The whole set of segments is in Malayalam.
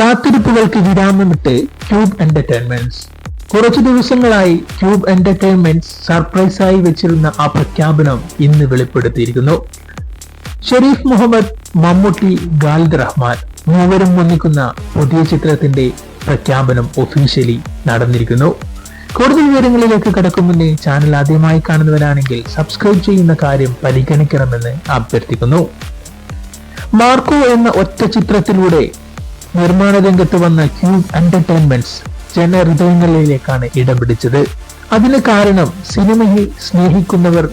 കാത്തിരിപ്പുകൾക്ക് വിരാമമിട്ട് ക്യൂബ് എന്റർടൈൻമെന്റ്സ്. കുറച്ചു ദിവസങ്ങളായി ക്യൂബ് എന്റർടൈൻമെന്റ്സ് സർപ്രൈസായി വെച്ചിരുന്ന ആ പ്രഖ്യാപനം ഇന്ന് വെളിപ്പെടുത്തിയിരിക്കുന്നു. ഷെരീഫ് മുഹമ്മദ് മമ്മൂട്ടി ഖാലിദ് റഹ്മാൻ മൂവരും വന്നിക്കുന്ന പുതിയ ചിത്രത്തിന്റെ പ്രഖ്യാപനം ഒഫീഷ്യലി നടന്നിരിക്കുന്നു. കൂടുതൽ വിവരങ്ങളിലേക്ക് കടക്കും മുന്നേ ചാനൽ ആദ്യമായി കാണുന്നവരാണെങ്കിൽ സബ്സ്ക്രൈബ് ചെയ്യുന്ന കാര്യം പരിഗണിക്കണമെന്ന് അഭ്യർത്ഥിക്കുന്നു. മാർക്കോ എന്ന ഒറ്റ ചിത്രത്തിലൂടെ നിർമ്മാണ രംഗത്ത് വന്ന ക്യൂബ് എന്റർടൈൻമെന്റ്സ് ജനഹൃദയങ്ങളിലേക്കാണ് ഇടം പിടിച്ചത്. അതിന് കാരണം സിനിമയെ സ്നേഹിക്കുന്നവർ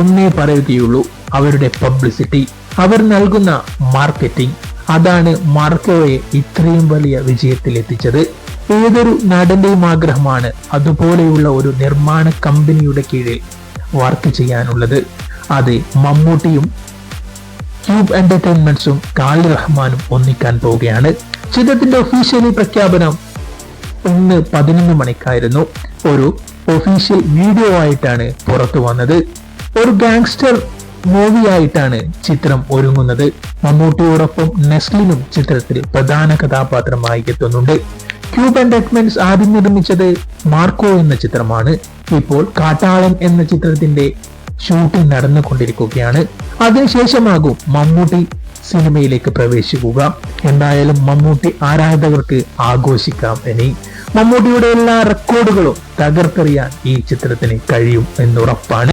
ഒന്നേ പറയുകയുള്ളൂ അവരുടെ പബ്ലിസിറ്റി അവർ നൽകുന്ന മാർക്കറ്റിംഗ് അതാണ് മാർക്കോയെ ഇത്രയും വലിയ വിജയത്തിൽ എത്തിച്ചത് ഏതൊരു നടന്റെയും ആഗ്രഹമാണ് അതുപോലെയുള്ള ഒരു നിർമ്മാണ കമ്പനിയുടെ കീഴിൽ വർക്ക് ചെയ്യാനുള്ളത്. അത് മമ്മൂട്ടിയും ക്യൂബ് എന്റർടൈൻമെന്റ്സും കാളി റഹ്മാനും ഒന്നിക്കാൻ പോവുകയാണ്. ചിത്രത്തിന്റെ ഒഫീഷ്യലി പ്രഖ്യാപനം ഒന്ന് പതിനൊന്ന് മണിക്കായിരുന്നു. ഒരു ഒഫീഷ്യൽ വീഡിയോ ആയിട്ടാണ് പുറത്തു വന്നത്. ഒരു ഗാങ്സ്റ്റർ മൂവിയായിട്ടാണ് ചിത്രം ഒരുങ്ങുന്നത്. മമ്മൂട്ടിയോടൊപ്പം നെസ്ലിനും ചിത്രത്തിൽ പ്രധാന കഥാപാത്രമായി എത്തുന്നുണ്ട്. ക്യൂബ് എന്റർടൈൻമെന്റ്സ് ആദ്യം നിർമ്മിച്ചത് മാർക്കോ എന്ന ചിത്രമാണ്. ഇപ്പോൾ കാട്ടാളൻ എന്ന ചിത്രത്തിന്റെ ഷൂട്ടിംഗ് നടന്നുകൊണ്ടിരിക്കുകയാണ്. അതിനുശേഷമാകും മമ്മൂട്ടി സിനിമയിലേക്ക് പ്രവേശിക്കുക. എന്തായാലും മമ്മൂട്ടി ആരാധകർക്ക് ആഘോഷിക്കാം ഇനി. മമ്മൂട്ടിയുടെ എല്ലാ റെക്കോർഡുകളും തകർത്തെറിയാൻ ഈ ചിത്രത്തിന് കഴിയും എന്നുറപ്പാണ്.